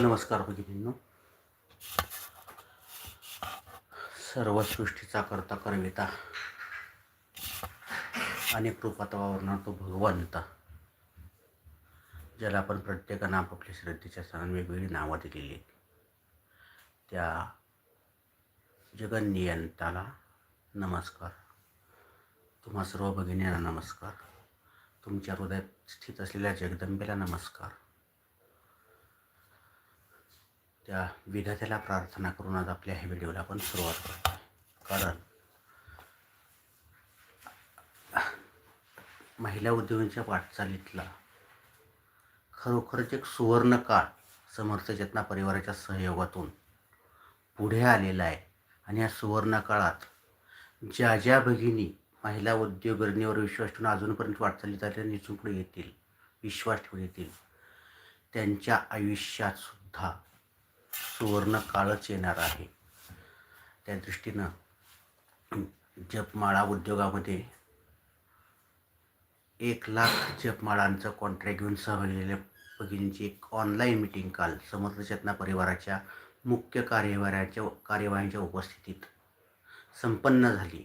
नमस्कार भगिनींनो. सर्व सृष्टीचा करता करविता अनेक रूपात वावरणार तो भगवंत ज्याला आपण प्रत्येकानं आपापल्या श्रद्धेच्या सणांनी वेगवेगळी नावं दिलेली आहेत. त्या जगन्नियंताला नमस्कार. तुम्हा सर्व भगिनींना नमस्कार. तुमच्या हृदयात स्थित असलेल्या जगदंबेला नमस्कार. त्या विधात्याला प्रार्थना करून आज आपल्या ह्या व्हिडिओला आपण सुरुवात करतो. कारण महिला उद्योगांच्या वाटचालीतला खरोखरच एक सुवर्ण काळ समर्थ चेतना परिवाराच्या सहयोगातून पुढे आलेला आहे. आणि या सुवर्ण काळात ज्या ज्या भगिनी महिला उद्योगरणीवर विश्वास ठेवून अजूनपर्यंत वाटचाली आल्या निचून पुढे येतील विश्वास ठेवून येतील. त्यांच्या आयुष्यात सुद्धा सुवर्ण काळच येणार आहे. त्या दृष्टीनं जपमाळा उद्योगामध्ये एक लाख जपमाळांचं कॉन्ट्रॅक्ट घेऊन सहभागी भगिनींची एक ऑनलाईन मिटिंग काल समर्थ चेतना परिवाराच्या मुख्य कार्यवाहाच्या कार्यवाहीच्या उपस्थितीत संपन्न झाली.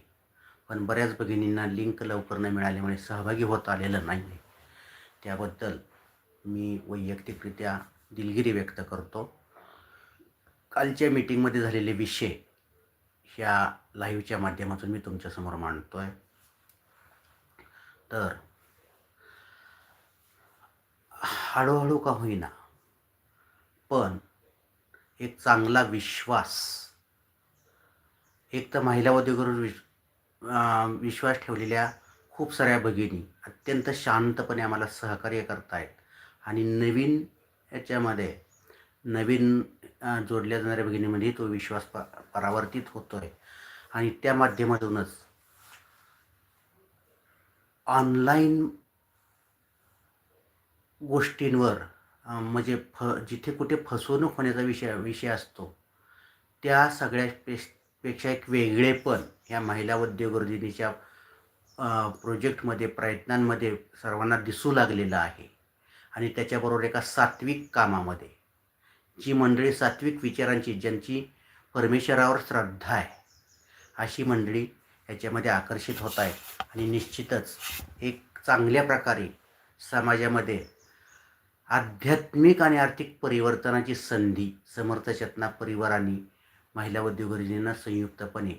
पण बऱ्याच भगिनींना लिंक लवकर न मिळाल्यामुळे सहभागी होत आलेलं नाही आहे त्याबद्दल मी वैयक्तिकरित्या दिलगिरी व्यक्त करतो. कालच्या मीटिंगमध्ये झालेले विषय ह्या लाईव्हच्या माध्यमातून मी तुमच्यासमोर मांडतो आहे तर हळूहळू का होईना पण एक चांगला विश्वास. एक तर महिला उद्योगावर विश विश्वास ठेवलेल्या खूप साऱ्या भगिनी अत्यंत शांतपणे आम्हाला सहकार्य करतायत. आणि नवीन याच्यामध्ये नवीन जोडल्या जाणाऱ्या भगिनीमध्ये तो विश्वास प परावर्तित होतो आहे आणि त्या माध्यमातूनच ऑनलाईन गोष्टींवर म्हणजे फ जिथे कुठे फसवणूक होण्याचा विषय विषय असतो त्या सगळ्या पेशपेक्षा एक वेगळेपण ह्या महिला उद्योगवर्धिनीच्या प्रोजेक्टमध्ये प्रयत्नांमध्ये सर्वांना दिसू लागलेलं आहे. आणि त्याच्याबरोबर एका सात्विक कामामध्ये जी मंडळी सात्विक विचारांची ज्यांची परमेश्वरावर श्रद्धा आहे अशी मंडळी याच्यामध्ये आकर्षित होत आहे आणि निश्चितच एक चांगल्या प्रकारे समाजामध्ये आध्यात्मिक आणि आर्थिक परिवर्तनाची संधी समर्थ चेतना परिवारांनी महिला उद्योगजनींना संयुक्तपणे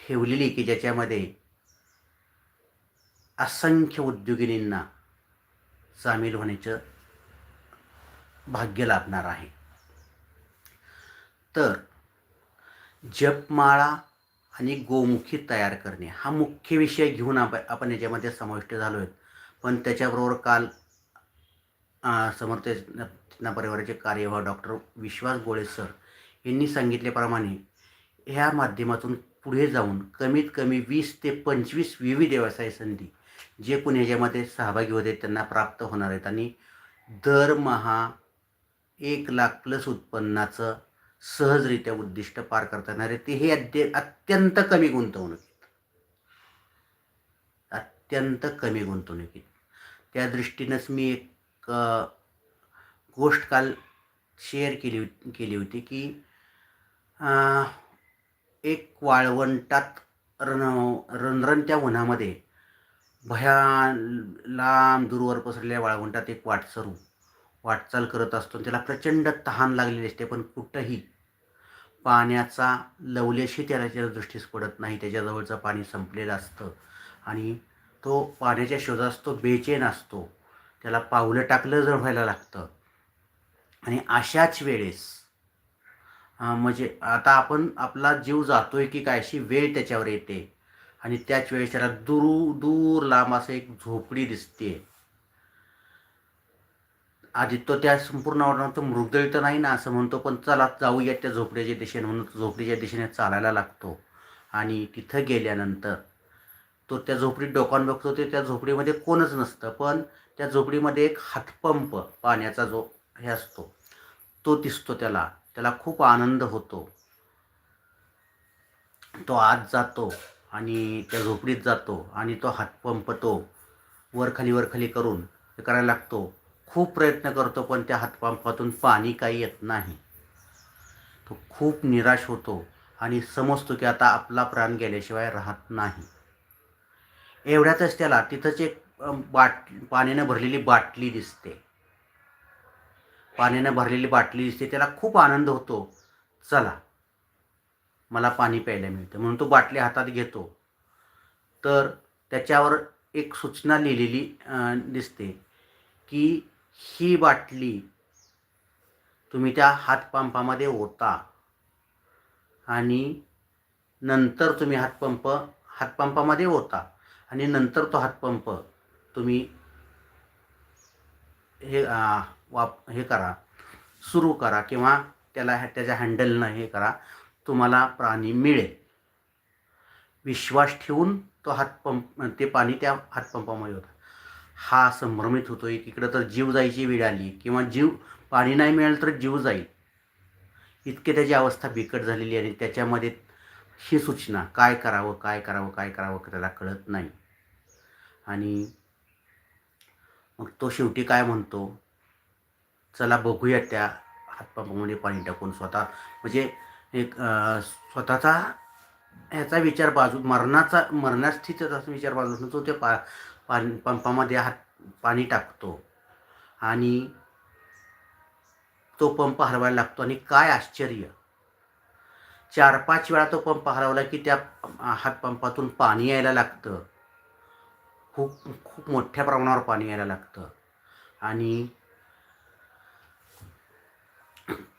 ठेवलेली की ज्याच्यामध्ये असंख्य उद्योगिनींना सामील होण्याचं भाग्य लाभणार आहे. तर जपमाळा आणि गोमुखी तयार करणे हा मुख्य विषय घेऊन आप आपण याच्यामध्ये समाविष्ट झालो आहेत पण त्याच्याबरोबर काल समर्थ चेतना परिवाराचे कार्यवाह डॉक्टर विश्वास गोळे सर यांनी सांगितल्याप्रमाणे ह्या माध्यमातून पुढे जाऊन कमीत कमी वीस ते पंचवीस विविध व्यवसाय संधी जे कोणी ह्याच्यामध्ये सहभागी होते त्यांना प्राप्त होणार आहेत. आणि दरमहा एक लाख प्लस उत्पन्नाचं सहजरित्या उद्दिष्ट पार करता येणार आहे ते हे अद्य अत्यंत कमी गुंतवणुकीत अत्यंत कमी गुंतवणुकीत त्या दृष्टीनंच मी एक क गोष्ट काल शेअर केली केली होती की एक वाळवंटात रण रणरणत्या उन्हामध्ये भया लांब दूरवर पसरलेल्या वाळवंटात एक वाटसरू वाटचाल करत असतो त्याला प्रचंड तहान लागलेली असते पण कुठंही पाण्याचा लवलेशी त्याच्या दृष्टीस पडत नाही त्याच्याजवळचं पाणी संपलेलं असतं आणि तो पाण्याच्या शोधात तो बेचैन असतो. त्याला पावलं टाकलं जर व्हायला लागतं. आणि अशाच वेळेस म्हणजे आता आपण आपला जीव जातोय की काय अशी वेळ त्याच्यावर येते. आणि त्याच वेळेस त्याला दूर दूर लांब असं एक झोपडी दिसते. आधी तो त्या संपूर्ण वातावरणात मृगदळी तर नाही ना असं म्हणतो पण चला जाऊया त्या झोपड्याच्या दिशेने म्हणून झोपडीच्या दिशेने चालायला लागतो. आणि तिथं गेल्यानंतर तो त्या झोपडीत डोकान बघतो ते त्या झोपडीमध्ये कोणच नसतं. पण त्या झोपडीमध्ये एक हातपंप पाण्याचा जो हे असतो तो दिसतो त्याला. त्याला खूप आनंद होतो. तो आत जातो आणि त्या झोपडीत जातो आणि तो हातपंप तो वरखाली वरखाली करून हे करायला लागतो. खूप प्रयत्न करतो पण त्या हातपंपातून पाणी काही येत नाही. तो खूप निराश होतो आणि समजतो की आता आपला प्राण गेल्याशिवाय राहत नाही. एवढ्यातच त्याला तिथंच एक बाट पाण्यानं भरलेली बाटली दिसते. पाण्यानं भरलेली बाटली दिसते. त्याला खूप आनंद होतो. चला मला पाणी प्यायला मिळतं. म्हणून तो बाटली हातात घेतो. तर त्याच्यावर एक सूचना लिहिलेली दिसते की ही बाटली तुम्ही त्या हातपंपामध्ये ओता आणि नंतर तुम्ही हातपंप हातपंपामध्ये ओता आणि नंतर तो हातपंप तुम्ही हे वाप हे करा सुरू करा किंवा त्याला ह्या- त्याच्या हँडलनं हे करा तुम्हाला प्राणी मिळेल. विश्वास ठेवून तो हातपंप ते पाणी त्या हातपंपामध्ये होतं. हा संभ्रमित होतो एकीकडं तर जीव जायची वेळ आली किंवा जीव पाणी नाही मिळालं तर जीव जाईल. इतके त्याची अवस्था बिकट झालेली आहे आणि त्याच्यामध्ये ही सूचना काय करावं काय करावं काय करावं त्याला कळत नाही. आणि मग तो शेवटी काय म्हणतो? चला बघूया त्या हातपंपामध्ये पाणी टाकून स्वतः. म्हणजे एक स्वतःचा ह्याचा विचार बाजू मरणाचा मरण्यास्थितीचा विचार बाजू तो त्या पा पाणी पंपामध्ये हात पाणी टाकतो. आणि तो पंप हरवायला लागतो. आणि काय आश्चर्य! चार पाच वेळा तो पंप हरवला की त्या हातपंपातून पाणी यायला लागतं. खूप खूप मोठ्या प्रमाणावर पाणी यायला लागतं. आणि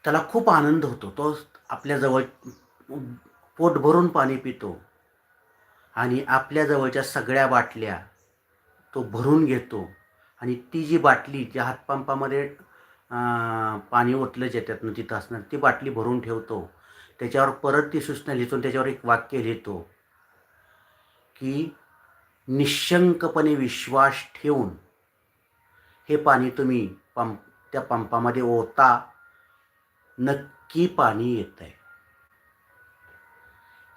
त्याला खूप आनंद होतो. तो आपल्या जवळ पोट भरून पाणी पितो. आणि आपल्या जवळच्या सगळ्या बाटल्या तो भरून घेतो. आणि ती जी बाटली ज्या हातपंपामध्ये पाणी ओतलं जे त्यातनं तिथं असणार ती बाटली भरून ठेवतो. त्याच्यावर परत ती सूचना लिहितो त्याच्यावर एक वाक्य लिहितो की निशंकपणे विश्वास ठेवून हे पाणी तुम्ही पंप त्या पंपामध्ये ओता नक्की पाणी येत आहे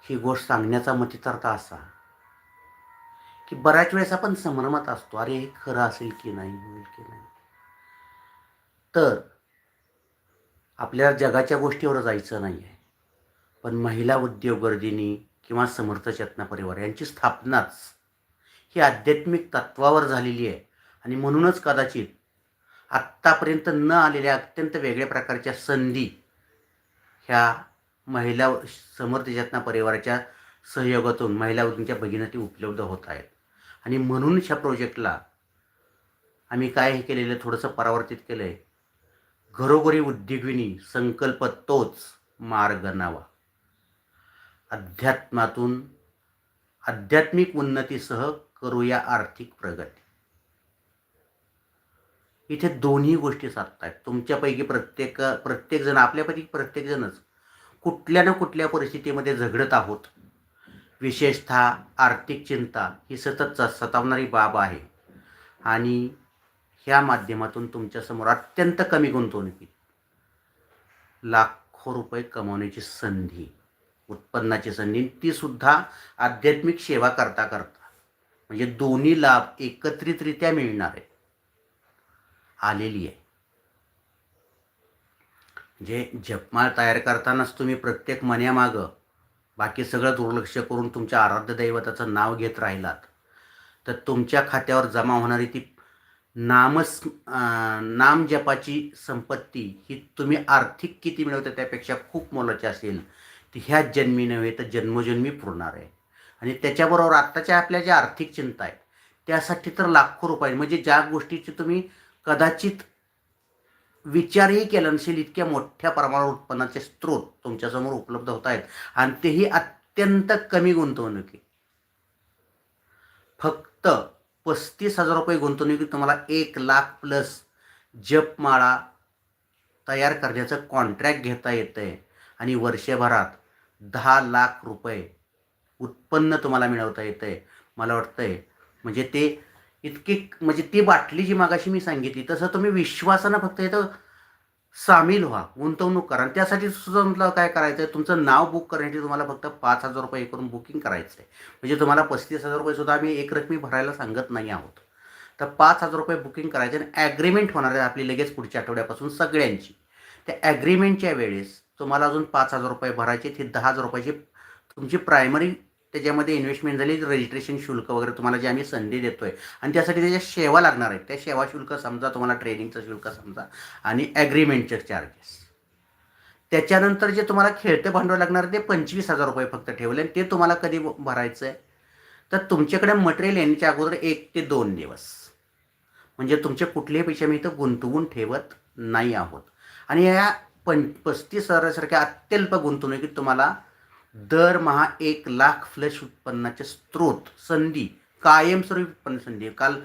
ही गोष्ट सांगण्याचा मतितार्थ असा की बऱ्याच वेळेस आपण संभ्रमात असतो अरे हे खरं असेल की नाही होईल की नाही? तर आपल्याला जगाच्या गोष्टीवर जायचं नाही आहे पण महिला उद्योगवर्धिनी किंवा समर्थ चेतना परिवार यांची स्थापनाच ही आध्यात्मिक तत्वावर झालेली आहे. आणि म्हणूनच कदाचित आत्तापर्यंत न आलेल्या अत्यंत वेगळ्या प्रकारच्या संधी ह्या महिला समर्थ चेतना परिवाराच्या सहयोगातून महिला तुमच्या भगिनीती उपलब्ध होत आहेत. आणि म्हणून ह्या प्रोजेक्टला आम्ही काय हे केलेलं थोडंसं परावर्तित केलं आहे घरोघरी उद्योगिनी संकल्प तोच मार्ग नावा. अध्यात्मातून आध्यात्मिक उन्नतीसह करूया आर्थिक प्रगती. इथे दोन्ही गोष्टी साधत आहेत तुमच्यापैकी प्रत्येक प्रत्येकजण आपल्यापैकी प्रत्येकजणच कुठल्या ना कुठल्या परिस्थितीमध्ये झगडत आहोत. विशेषतः आर्थिक चिंता ही सतत सतावणारी बाब आहे. आणि ह्या माध्यमातून तुमच्यासमोर अत्यंत कमी गुंतवणुकीत लाखो रुपये कमवण्याची संधी उत्पन्नाची संधी ती सुद्धा आध्यात्मिक सेवा करता करता म्हणजे दोन्ही लाभ एकत्रितरित्या मिळणार. आहे आलेली आहे. जे जपमाळ तयार करतानाच तुम्ही प्रत्येक मन्यामागं बाकी सगळं दुर्लक्ष करून तुमच्या आराध्य दैवताचं नाव घेत राहिलात तर तुमच्या खात्यावर जमा होणारी ती नामस नाम जपाची संपत्ती ही तुम्ही आर्थिक किती मिळवता त्यापेक्षा खूप मोलाची असेल. ती ह्याच जन्मी नव्हे तर जन्मजन्मी पुरणार आहे. आणि त्याच्याबरोबर आत्ताच्या आपल्या ज्या आर्थिक चिंता आहेत त्यासाठी तर लाखो रुपये म्हणजे ज्या गोष्टीची तुम्ही कदाचित विचारही केला नसेल इतक्या मोठ्या प्रमाणावर उत्पन्नाचे स्रोत तुमच्यासमोर उपलब्ध होत आहेत आणि तेही अत्यंत कमी गुंतवणुकी. फक्त पस्तीस हजार रुपये गुंतवणुकी तुम्हाला एक लाख प्लस जपमाळा तयार करण्याचं कॉन्ट्रॅक्ट घेता येतं आहे आणि वर्षभरात दहा लाख रुपये उत्पन्न तुम्हाला मिळवता येतं आहे मला वाटतं आहे म्हणजे ते इतकी म्हणजे ती बाटली जी मागाशी मी सांगितली तसं तुम्ही विश्वासानं फक्त इथं सामील व्हा गुंतवणूक करा. आणि त्यासाठी सुद्धा म्हटलं काय करायचं आहे तुमचं नाव बुक करण्यासाठी तुम्हाला फक्त पाच हजार रुपये करून बुकिंग करायचं आहे म्हणजे तुम्हाला पस्तीस हजार रुपयेसुद्धा आम्ही एक रकमी भरायला सांगत नाही आहोत. तर पाच हजार रुपये बुकिंग करायचे आणि ॲग्रीमेंट होणार आहे आपली लगेच पुढच्या आठवड्यापासून सगळ्यांची. त्या ॲग्रीमेंटच्या वेळेस तुम्हाला अजून पाच हजार रुपये भरायचे ते दहा हजार रुपयाची तुमची प्रायमरी त्याच्यामध्ये इन्व्हेस्टमेंट झाली रजिस्ट्रेशन शुल्क वगैरे तुम्हाला जे आम्ही संधी देतो आहे आणि त्यासाठी त्याच्या सेवा लागणार आहेत. त्या सेवा शुल्क समजा तुम्हाला ट्रेनिंगचं शुल्क समजा आणि ॲग्रीमेंटचे चार्जेस त्याच्यानंतर जे तुम्हाला खेळते भांडवल लागणार आहे ते पंचवीस हजार रुपये फक्त ठेवले आणि ते तुम्हाला कधी भरायचं आहे तर तुमच्याकडे मटेरियल येण्याच्या अगोदर एक ते दोन दिवस. म्हणजे तुमचे कुठलेही पैसे मी इथं गुंतवून ठेवत नाही आहोत. आणि या पं पस्तीस हजारासारख्या अत्यल्प गुंतवणुकीत तुम्हाला दरमहा एक लाख फ्लॅश उत्पन्नाचे स्रोत संधी कायमस्वरूपी उत्पन्न संधी. काल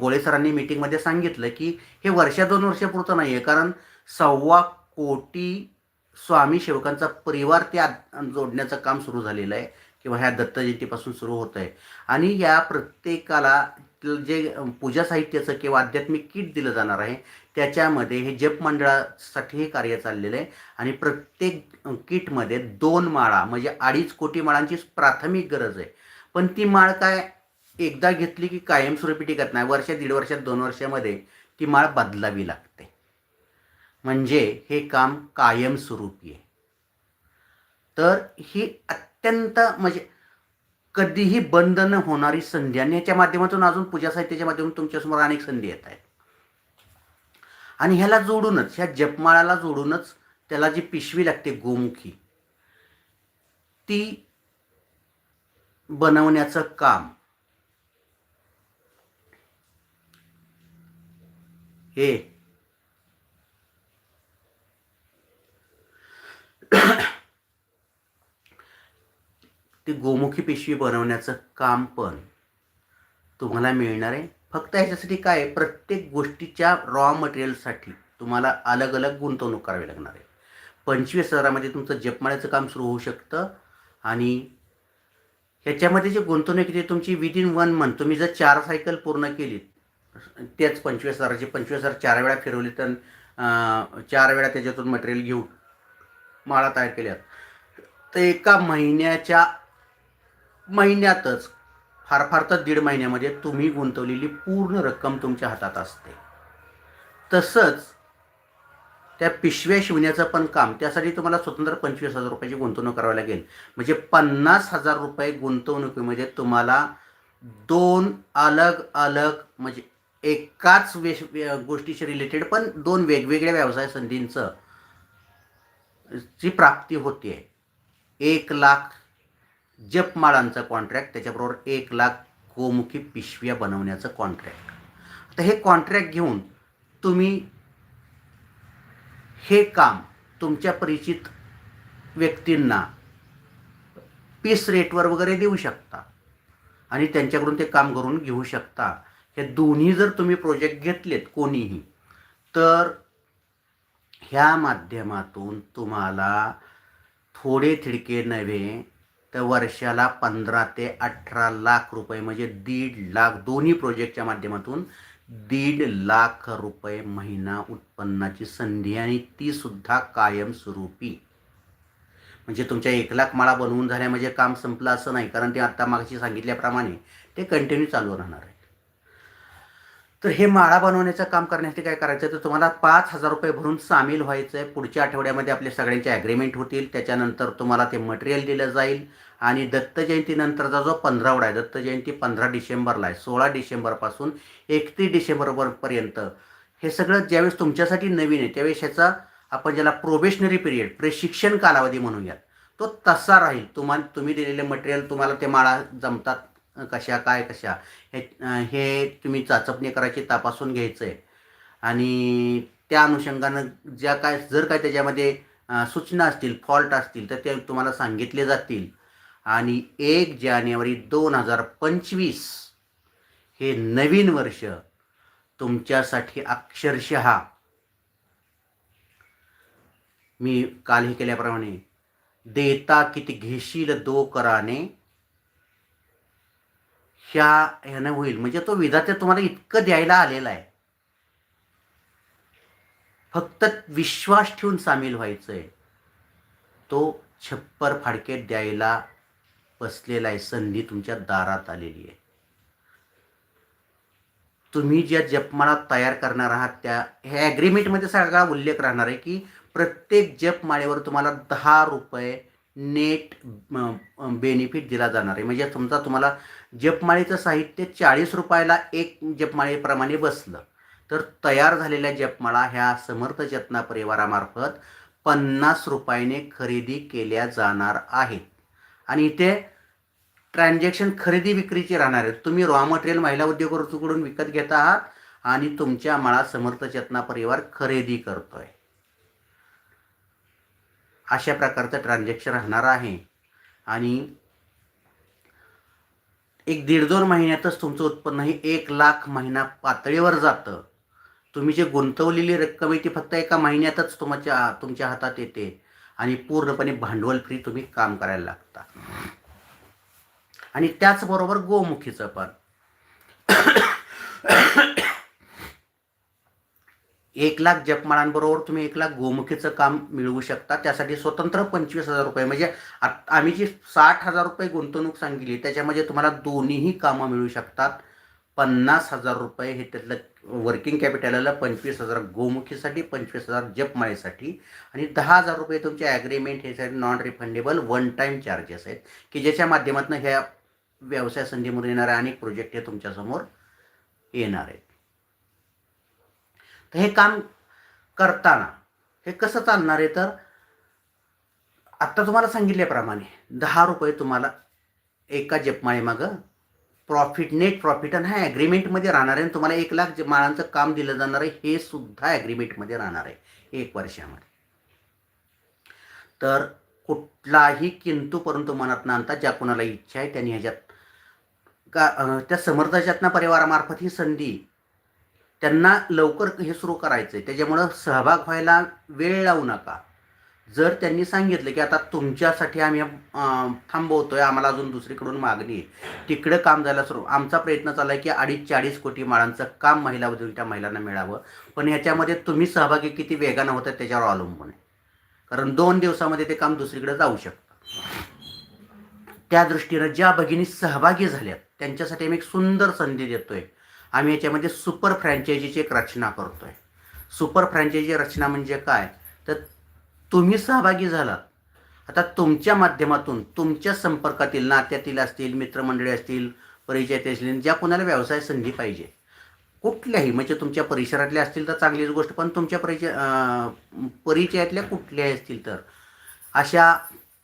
गोळे सरांनी मीटिंगमध्ये सांगितलं की हे वर्षा दोन वर्षापुरतं नाही आहे कारण सव्वा कोटी स्वामी सेवकांचा परिवार त्या जोडण्याचं काम सुरू झालेलं आहे किंवा ह्या दत्त जयंतीपासून सुरू होत आहे आणि या प्रत्येकाला जे पूजा साहित्याचं किंवा आध्यात्मिक किट दिलं जाणार आहे त्याच्यामध्ये हे जप मंडळासाठी हे कार्य चाललेलं आहे. आणि प्रत्येक किटमध्ये दोन माळा म्हणजे अडीच कोटी माळांची प्राथमिक गरज आहे. पण ती माळ काय एकदा घेतली की कायमस्वरूपी टिकत नाही. वर्ष दीड वर्षात दोन वर्षामध्ये ती माळ बदलावी लागते. म्हणजे हे काम कायमस्वरूपी आहे. तर ही अत्यंत म्हणजे कधीही बंद न होणारी संधी. आणि याच्या माध्यमातून अजून पूजा साहित्याच्या माध्यमातून तुमच्यासमोर अनेक संधी येत आहेत. आणि ह्याला जोडूनच ह्या जपमाळाला जोडूनच त्याला जी पिशवी लागते गोमुखी ती बनवण्याचं काम हे ती गोमुखी पिशवी बनवण्याचं काम पण तुम्हाला मिळणार आहे. फक्त ह्याच्यासाठी काय आहे, प्रत्येक गोष्टीच्या रॉ मटेरियलसाठी तुम्हाला अलग अलग गुंतवणूक करावी लागणार आहे. पंचवीस हजारामध्ये तुमचं जपमाळ्याचं काम सुरू होऊ शकतं आणि ह्याच्यामध्ये जे गुंतवणूक आहे तुमची विदिन वन मंथ तुम्ही जर चार सायकल पूर्ण केलीत त्याच पंचवीस हजाराचे पंचवीस हजार चार वेळा फिरवली तर चार वेळा त्याच्यातून मटेरियल घेऊन माळा तयार केल्यात. तर एका महिन्याच्या महिन्यातच फार फार तर दीड महिन्यामध्ये तुम्ही गुंतवलेली पूर्ण रक्कम तुमच्या हातात असते. तसंच त्या पिशव्या शिवण्याचं पण काम त्यासाठी तुम्हाला स्वतंत्र पंचवीस हजार रुपयाची गुंतवणूक करावी लागेल. म्हणजे पन्नास हजार रुपये गुंतवणुकीमध्ये तुम्हाला दोन अलग अलग म्हणजे एकाच वे गोष्टीशी रिलेटेड पण दोन वेगवेगळ्या व्यवसाय संधींचं ची प्राप्ती होते एक लाख जपमाळांचा कॉन्ट्रॅक्ट त्याच्याबरोबर एक लाख गोमुखी पिशव्या बनवण्याचं कॉन्ट्रॅक्ट आता हे कॉन्ट्रॅक्ट घेऊन तुम्ही हे काम तुमच्या परिचित व्यक्तींना पीस रेटवर वगैरे देऊ शकता आणि त्यांच्याकडून ते काम करून घेऊ शकता. हे दोन्ही जर तुम्ही प्रोजेक्ट घेतलेत कोणीही तर ह्या माध्यमातून तुम्हाला थोडे थिडके नव्हे तर वर्षाला पंधरा ते अठरा लाख रुपये म्हणजे दीड लाख दोन्ही प्रोजेक्टच्या माध्यमातून दीड लाख रुपये महिना उत्पन्नाची संधी आणि ती सुद्धा कायमस्वरूपी म्हणजे तुमच्या एक लाख माळा बनवून झाल्या म्हणजे काम संपलं असं नाही कारण ते आत्ता मागाशी सांगितल्याप्रमाणे ते कंटिन्यू चालू राहणार आहे. तर हे माळा बनवण्याचं काम करण्यासाठी काय करायचं? आहे तर तुम्हाला पाच हजार रुपये भरून सामील व्हायचं आहे पुढच्या आठवड्यामध्ये आपले सगळ्यांचे ॲग्रीमेंट होतील. त्याच्यानंतर तुम्हाला ते मटेरियल दिलं जाईल. आणि दत्त जयंतीनंतरचा जो पंधरावडा आहे दत्त जयंती पंधरा डिसेंबरला आहे सोळा डिसेंबरपासून एकतीस डिसेंबरपर्यंत. हे सगळं ज्यावेळेस तुमच्यासाठी नवीन आहे त्यावेळेस ह्याचा आपण ज्याला प्रोबेशनरी पिरियड प्रशिक्षण कालावधी म्हणूयात तो तसा राहील. तुम्हाला तुम्ही दिलेले मटेरियल तुम्हाला ते माळा जमतात. कशा काय कशा. हे हे तुम्ही चाचपणी करायची तपासून घ्यायचं आहे आणि त्या अनुषंगानं ज्या काय जर काय त्याच्यामध्ये सूचना असतील फॉल्ट असतील तर ते तुम्हाला सांगितले जातील. आणि एक जानेवारी दोन हजार पंचवीस हे नवीन वर्ष तुमच्यासाठी अक्षरशः मी कालही केल्याप्रमाणे देता किती घेशील दो कराने ह्या ह्यानं होईल. म्हणजे तो विधाते तुम्हाला इतकं द्यायला आलेला आहे. फक्त विश्वास ठेवून सामील व्हायचं आहे तो छप्पर फाडके द्यायला बसलेला आहे. संधी तुमच्या दारात आलेली आहे. तुम्ही ज्या जपमाळा तयार करणार आहात त्या ह्या ॲग्रीमेंटमध्ये सगळा उल्लेख राहणार आहे की प्रत्येक जपमाळेवर तुम्हाला दहा रुपये नेट बेनिफिट दिला जाणार आहे. म्हणजे समजा तुम्हाला जपमाळीचं साहित्य चाळीस रुपयाला एक जपमाळीप्रमाणे बसलं. तर तयार झालेल्या जपमाळा ह्या समर्थ चेतना परिवारामार्फत पन्नास रुपयाने खरेदी केल्या जाणार आहेत. आणि इथे ट्रान्झॅक्शन खरेदी विक्रीची राहणार आहेत. तुम्ही रॉ मटेरियल महिला उद्योगकडून विकत घेत आहात आणि तुमच्या माळा समर्थ चेतना परिवार खरेदी करतोय. अशा प्रकारचं ट्रान्झॅक्शन राहणार आहे. आणि एक दीड दोन महिन्यातच तुमचं उत्पन्न हे एक लाख महिना पातळीवर जातं. तुम्ही जे गुंतवलेली रक्कम आहे ती फक्त एका महिन्यातच तुमच्या तुमच्या हातात येते. आणि पूर्णपणे भांडवल फ्री तुम्ही काम करायला लागता. आणि त्याचबरोबर गोमुखीचं पण. एक लाख जपमाळांबरोबर तुम्ही एक लाख गोमुखीचं काम मिळवू शकता. त्यासाठी स्वतंत्र पंचवीस हजार रुपये. म्हणजे आम्ही जी साठ हजार रुपये गुंतवणूक सांगितली त्याच्यामध्ये तुम्हाला दोन्हीही कामं मिळू शकतात. पन्नास हजार रुपये हे त्यातलं वर्किंग कॅपिटलला पंचवीस हजार गोमुखीसाठी पंचवीस हजार जपमाळेसाठी आणि दहा हजार रुपये तुमचे ॲग्रीमेंट हे non refundable one time charges आहेत. की ज्याच्या माध्यमातून ह्या व्यवसाय संधीमधून येणाऱ्या अनेक प्रोजेक्ट हे तुमच्यासमोर येणार आहेत. तर हे काम करताना हे कसं चालणार आहे तर? आत्ता तुम्हाला सांगितल्याप्रमाणे दहा रुपये तुम्हाला एका जपमाळीमागं प्रॉफिट नेट प्रॉफिट आणि हा ॲग्रीमेंटमध्ये राहणार आहे आणि तुम्हाला एक लाख जे माळांचं काम दिलं जाणार आहे हे सुद्धा ॲग्रीमेंटमध्ये राहणार आहे एक वर्षामध्ये. तर कुठलाही किंतू परंतु मनात न आणता ज्या कोणाला इच्छा आहे त्यांनी ह्याच्यात का त्या समर्थाच्यातना परिवारामार्फत ही संधी त्यांना लवकर हे सुरू करायचं आहे त्याच्यामुळं सहभाग व्हायला वेळ लावू नका. जर त्यांनी सांगितलं की आता तुमच्यासाठी आम्ही थांबवतो थांबवतोय आम्हाला अजून दुसरीकडून मागणी आहे. तिकडं काम जायला सुरू. आमचा प्रयत्न चालला आहे की अडीच चाळीस कोटी माळांचं काम महिला उद्योगच्या महिलांना मिळावं. पण ह्याच्यामध्ये तुम्ही सहभागी किती वेगानं होतात त्याच्यावर अवलंबून आहे. कारण दोन दिवसामध्ये ते काम दुसरीकडे जाऊ शकतं. त्या दृष्टीनं ज्या भगिनी सहभागी झाल्यात त्यांच्यासाठी आम्ही एक सुंदर संधी देतोय. आम्ही याच्यामध्ये सुपर फ्रँचायझीची एक रचना करतो आहे सुपर फ्रँचायझी रचना म्हणजे काय? तर तुम्ही सहभागी झालात. आता तुमच्या माध्यमातून तुमच्या संपर्कातील नात्यातील असतील मित्रमंडळी असतील परिचयातील असतील ज्या कोणाला व्यवसाय संधी पाहिजे कुठल्याही म्हणजे तुमच्या परिसरातल्या असतील तर चांगलीच गोष्ट पण तुमच्या परिचय परिचयातल्या कुठल्याही असतील तर अशा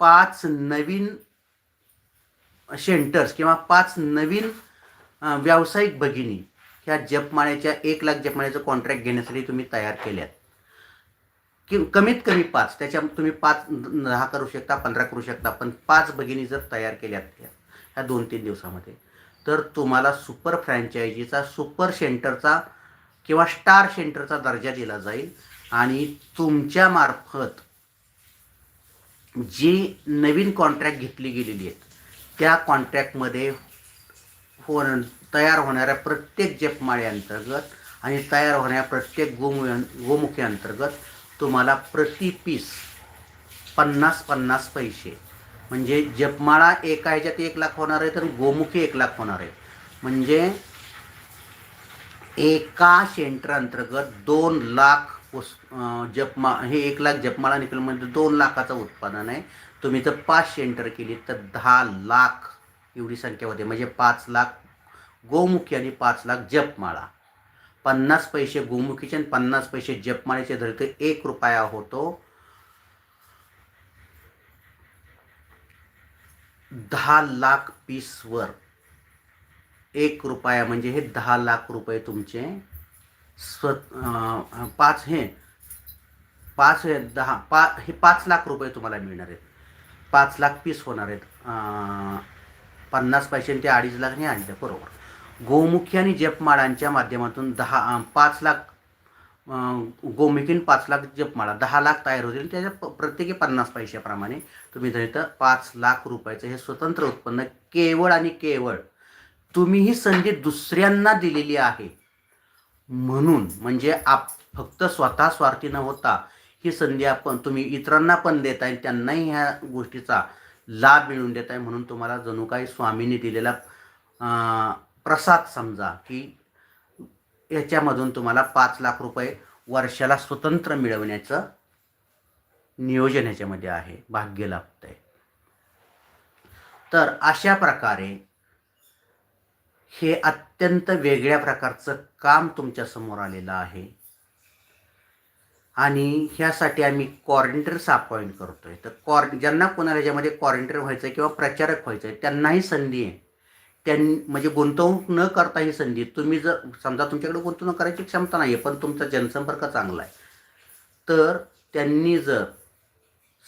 पाच नवीन सेंटर्स किंवा पाच नवीन व्यावसायिक भगिनी ह्या जपमाळ्याच्या एक लाख जपमाळ्याचं कॉन्ट्रॅक्ट घेण्यासाठी तुम्ही तयार केल्यात. कि कमीत कमी पाच त्याच्या तुम्ही पाच दहा करू शकता पंधरा करू शकता पण पाच भगिनी जर तयार केल्यात ह्या ह्या दोन तीन दिवसामध्ये तर तुम्हाला सुपर फ्रँचायझीचा सुपर सेंटरचा किंवा स्टार सेंटरचा दर्जा दिला जाईल. आणि तुमच्या मार्फत जी नवीन कॉन्ट्रॅक्ट घेतली गेलेली आहेत त्या कॉन्ट्रॅक्टमध्ये होण तयार होणाऱ्या प्रत्येक जपमाळ्यांतर्गत अंतर्गत आणि तयार होणाऱ्या प्रत्येक गोमु गोमुखी अंतर्गत तुम्हाला प्रति पीस पन्नास पन्नास पैसे. म्हणजे जपमाळा एका ह्याच्यात एक लाख होणार आहे तर गोमुखी एक लाख होणार आहे. म्हणजे एका सेंटर अंतर्गत दोन लाख वस् जपमा हे एक लाख जपमाळा निकल म्हणजे दोन लाखाचं उत्पादन आहे. तुम्ही जर पाच सेंटर केली तर दहा लाख एवढी संख्या होते. म्हणजे पाच लाख गोमुखी आणि पाच लाख जपमाळा पन्नास पैसे गोमुखीचे आणि पन्नास पैसे जपमाळेचे धरते एक रुपया होतो. दहा लाख पीसवर एक रुपया म्हणजे हे दहा लाख रुपये तुमचे स्व पाच हे पाच हे दहा पा हे पाच लाख रुपये तुम्हाला मिळणार आहेत. पाच लाख पीस होणार आहेत. पन्नास पैसे ते अडीच लाख नाही आणले बरोबर. गोमुखी आणि जपमाळांच्या माध्यमातून दहा पाच लाख गोमुखीन पाच लाख जपमाळा दहा लाख तयार होतील. त्याच्या प- प्रत्येकी पन्नास पैशाप्रमाणे तुम्ही जर इथं पाच लाख रुपयाचं हे स्वतंत्र उत्पन्न केवळ आणि केवळ तुम्ही ही संधी दुसऱ्यांना दिलेली आहे. म्हणून म्हणजे आप फक्त स्वतः स्वार्थी न होता ही संधी आपण तुम्ही इतरांना पण देताय त्यांनाही ह्या गोष्टीचा लाभ मिळवून आहे म्हणून तुम्हाला जणू काही स्वामींनी दिलेला प्रसाद समजा की याच्यामधून तुम्हाला पाच लाख रुपये वर्षाला स्वतंत्र मिळवण्याचं नियोजन ह्याच्यामध्ये आहे भाग्य लाभतंय. तर अशा प्रकारे हे अत्यंत वेगळ्या प्रकारचं काम तुमच्यासमोर आलेलं आहे. आणि ह्यासाठी आम्ही कॉर्डिनेटर्स अपॉइंट करतोय. तर कॉर ज्यांना कोणाला याच्यामध्ये कॉर्डिनेटर व्हायचं आहे किंवा प्रचारक व्हायचं आहे त्यांनाही संधी आहे. त्यां म्हणजे गुंतवणूक न करता ही संधी तुम्ही जर समजा तुमच्याकडे गुंतवणूक करायची क्षमता नाही आहे पण तुमचा जनसंपर्क चांगला आहे तर त्यांनी जर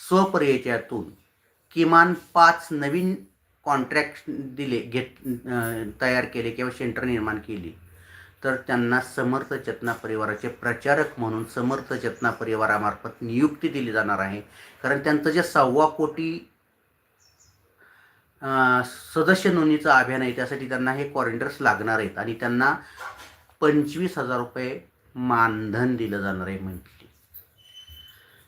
स्वपरिचयातून किमान पाच नवीन कॉन्ट्रॅक्ट दिले घेत तयार केले किंवा सेंटर निर्माण केली तर त्यांना समर्थ चेतना परिवाराचे प्रचारक म्हणून समर्थ चेतना परिवारामार्फत नियुक्ती दिली जाणार आहे. कारण त्यांचं जे सव्वा कोटी सदस्य नोंदणीचं अभियान आहे त्यासाठी त्यांना हे क्वारंटर्स लागणार आहेत आणि त्यांना पंचवीस हजार रुपये मानधन दिलं जाणार आहे म्हटली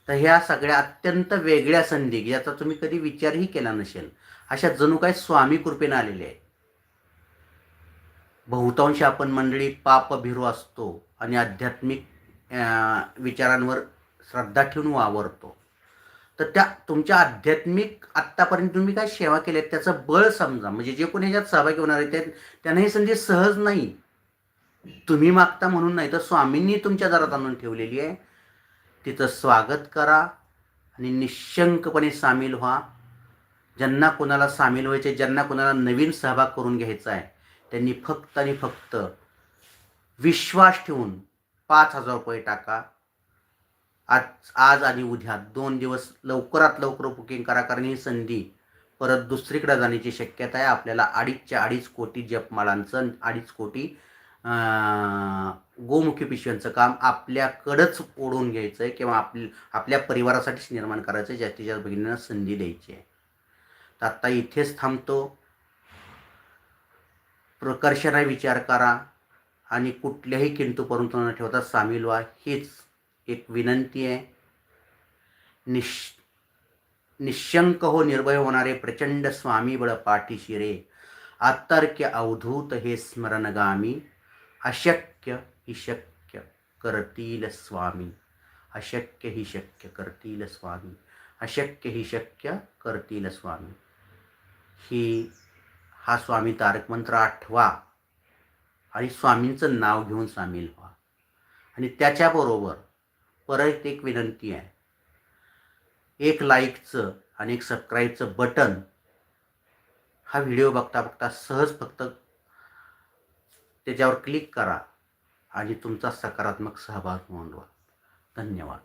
तर ह्या सगळ्या अत्यंत वेगळ्या संधी याचा तुम्ही कधी विचारही केला नसेल. अशा जणू काय स्वामी कृपेनं आलेले आहेत. बहुतांश आपण मंडळी पापभिरू असतो आणि आध्यात्मिक विचारांवर श्रद्धा ठेवून वावरतो. तर त्या तुमच्या आध्यात्मिक आत्तापर्यंत तुम्ही काय सेवा केल्या त्याचं बळ समजा म्हणजे जे कोणी याच्यात सहभागी होणार आहे त्यांना ही संधी सहज नाही. तुम्ही मागता म्हणून नाही तर स्वामींनी तुमच्या दारात आणून ठेवलेली आहे. तिचं स्वागत करा आणि निशंकपणे सामील व्हा. ज्यांना कोणाला सामील व्हायचे ज्यांना कोणाला नवीन सहभाग करून घ्यायचा आहे त्यांनी फक्त आणि फक्त विश्वास ठेवून पाच हजार रुपये टाका. आज आज आणि उद्या. दोन दिवस लवकरात लवकर बुकिंग करा कारण ही संधी परत दुसरीकडे जाण्याची शक्यता आहे. आपल्याला अडीचच्या अडीच कोटी जपमाळांचं अडीच कोटी गोमुखी पिशव्यांचं काम आपल्याकडंच ओढून घ्यायचं आहे किंवा आप आपल्या परिवारासाठीच निर्माण करायचं आहे जास्तीत जास्त भगिनींना संधी द्यायची आहे. तर आत्ता इथेच थांबतो. प्रकर्षाने विचार करा आणि कुठल्याही किंतू परंतु न ठेवता सामील व्हा. हीच एक विनंती आहे. निश निशंक हो निर्भय होणारे प्रचंड स्वामी बळ पाठीशी रे आतर्क्य अवधूत हे स्मरणगामी अशक्य ही शक्य करतील स्वामी अशक्य ही शक्य करतील स्वामी अशक्य ही शक्य करतील स्वामी. ही हा स्वामी तारक मंत्र आठवा आणि स्वामींचं नाव घेऊन सामील व्हा. आणि त्याच्याबरोबर परत एक विनंती आहे. एक लाईकचं आणि एक सबस्क्राईबचं बटन हा व्हिडिओ बघता बघता सहज फक्त त्याच्यावर क्लिक करा आणि तुमचा सकारात्मक सहभाग नोंदवा. धन्यवाद.